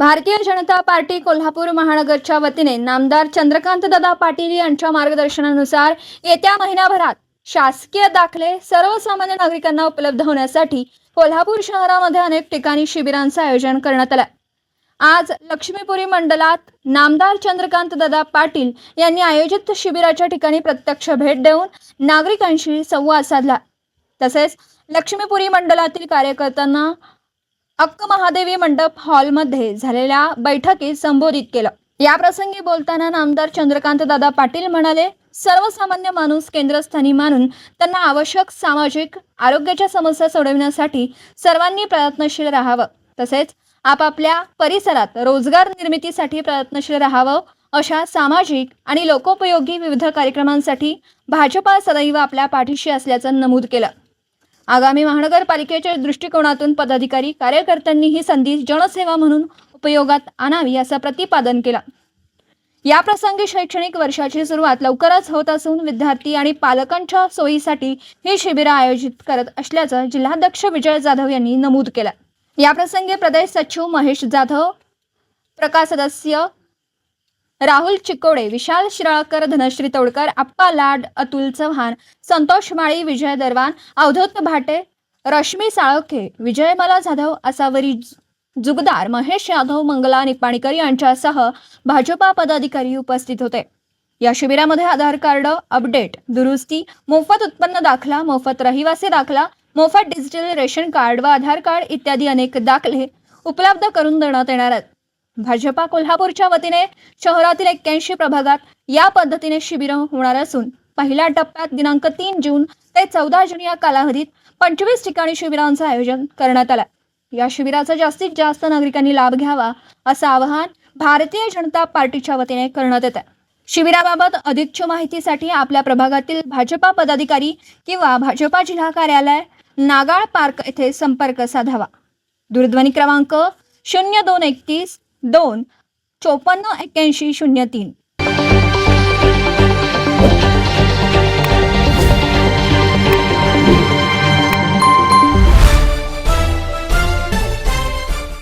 Bharatiya Janata party Kolhapur महानगरच्या वतीने नामदार चंद्रकांतदादा पाटील यांच्या मार्गदर्शनानुसार येत्या महिन्याभरात शासकीय दाखले सर्वसामान्य नागरिकांना उपलब्ध होण्यासाठी कोल्हापूर शहरामध्ये अनेक ठिकाणी शिबिरांचं आयोजन करण्यात आलं आज लक्ष्मीपुरी मंडलात नामदार चंद्रकांतदादा पाटील यांनी आयोजित शिबिराच्या ठिकाणी प्रत्यक्ष भेट देऊन नागरिकांशी संवाद साधला. तसेच लक्ष्मीपुरी मंडलातील कार्यकर्त्यांना अक्क महादेवी मंडप हॉलमध्ये झालेल्या बैठकीत संबोधित केलं. या प्रसंगी बोलताना नामदार चंद्रकांत दादा पाटील म्हणाले सर्वसामान्य माणूस केंद्रस्थानी मानून त्यांना आवश्यक सामाजिक आरोग्याच्या समस्या सोडविण्यासाठी सर्वांनी प्रयत्नशील राहावं. तसेच आपापल्या परिसरात रोजगार निर्मितीसाठी प्रयत्नशील राहावं अशा सामाजिक आणि लोकोपयोगी विविध कार्यक्रमांसाठी भाजपा सदैव आपल्या पाठीशी असल्याचं नमूद केलं. आगामी महानगरपालिकेच्या दृष्टिकोनातून पदाधिकारी कार्यकर्त्यांनी ही संधी जनसेवा म्हणून उपयोगात आणावी असं प्रतिपादन केलं. या प्रसंगी शैक्षणिक वर्षाची सुरुवात लवकरच होत असून विद्यार्थी आणि पालकांच्या सोयीसाठी ही शिबिरं आयोजित करत असल्याचं जिल्हाध्यक्ष विजय जाधव यांनी नमूद केलं. या प्रसंगी प्रदेश सचिव महेश जाधव प्रकाश सदस्य राहुल चिकोडे विशाल शिराळकर धनश्री तोडकर अप्पा लाड अतुल चव्हाण संतोष माळी विजय दरवान अवधूत भाटे रश्मी साळोखे विजयमाला जाधव असावरी जुगदार महेश यादव मंगला निपाणीकर यांच्यासह भाजपा पदाधिकारी उपस्थित होते. या शिबिरामध्ये आधार कार्ड अपडेट दुरुस्ती मोफत उत्पन्न दाखला मोफत रहिवासी दाखला मोफत डिजिटल रेशन कार्ड व आधार कार्ड इत्यादी अनेक दाखले उपलब्ध करून देण्यात येणार आहेत. भाजपा कोल्हापूरच्या वतीने शहरातील एक्क्याऐंशी प्रभागात या पद्धतीने शिबिरं होणार असून पहिल्या टप्प्यात दिनांक तीन जून ते चौदा जून या कालावधीत पंचवीस ठिकाणी शिबिरांचं आयोजन करण्यात आलं. या शिबिराचा जास्तीत जास्त नागरिकांनी लाभ घ्यावा असं आवाहन भारतीय जनता पार्टीच्या वतीने करण्यात येत आहे शिबिराबाबत अधिकची माहितीसाठी आपल्या प्रभागातील भाजपा पदाधिकारी किंवा भाजपा जिल्हा कार्यालय नागाळ पार्क येथे संपर्क साधावा. दूरध्वनी क्रमांक शून्य दोन एकतीस दोन चोपन्न एक्क्याऐंशी शून्य तीन.